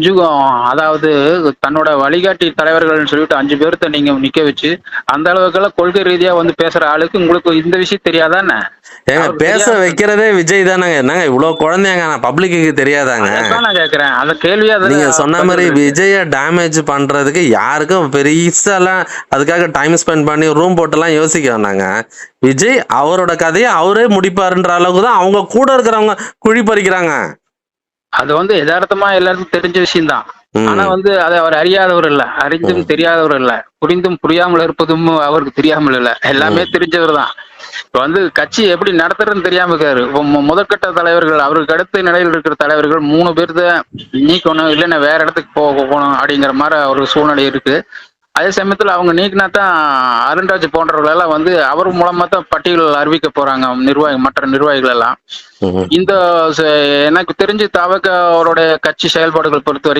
கொஞ்சம் அதாவது தன்னோட வழிகாட்டி தலைவர்கள்னு சொல்லிட்டு அஞ்சு பேர்த்த நீங்க நிக்க வச்சு அந்த அளவுக்கெல்லாம் கொள்கை ரீதியா வந்து பேசுற ஆளுக்கு உங்களுக்கு இந்த விஷயம் தெரியாதானே? ஏங்க பேச வைக்கிறதே விஜய் தானங்க. என்னங்க இவ்வளவு குழந்தைங்க நான் பப்ளிக்கு தெரியாதாங்க? நான் கேக்குறேன். அந்த கேள்வி நீங்க சொன்ன மாதிரி விஜய டேமேஜ் பண்றதுக்கு யாருக்கும் பெருசாலாம் அதுக்காக டைம் ஸ்பெண்ட் பண்ணி ரூம் போட்டுலாம் யோசிக்க வேணாங்க. விஜய் அவரோட கதையை அவரே முடிப்பாருன்ற அளவுக்கு தான் அவங்க கூட இருக்கிறவங்க குழி பறிக்கிறாங்க. அது வந்து யதார்த்தமா எல்லாருக்கும் தெரிஞ்ச விஷயம்தான். ஆனா வந்து அதை அவர் அறியாதவர் இல்ல. அறிந்தும் தெரியாதவர் இல்ல. புரிந்தும் புரியாமல் இருப்பதும் அவருக்கு தெரியாமல் இல்ல. எல்லாமே தெரிஞ்சவர் தான் இப்ப வந்து கட்சி எப்படி நடத்துறதுன்னு தெரியாம இருக்காரு. முதற்கட்ட தலைவர்கள் அவருக்கு அடுத்த நிலையில் இருக்கிற தலைவர்கள் மூணு பேர் தான் நீக்கணும் இல்லைன்னா வேற இடத்துக்கு போக போகணும் அப்படிங்கிற மாதிரி ஒரு சூழ்நிலை இருக்கு. அதே சமயத்துல அவங்க நீக்கினா தான் அருண்ராஜ் போன்றவர்கள் எல்லாம் வந்து அவர் மூலமா தான் பட்டியல் அறிவிக்க போறாங்க நிர்வாகி மற்ற நிர்வாகிகள் எல்லாம். இந்த எனக்கு தெரிஞ்சு தவக அவருடைய கட்சி செயல்பாடுகள் பொறுத்த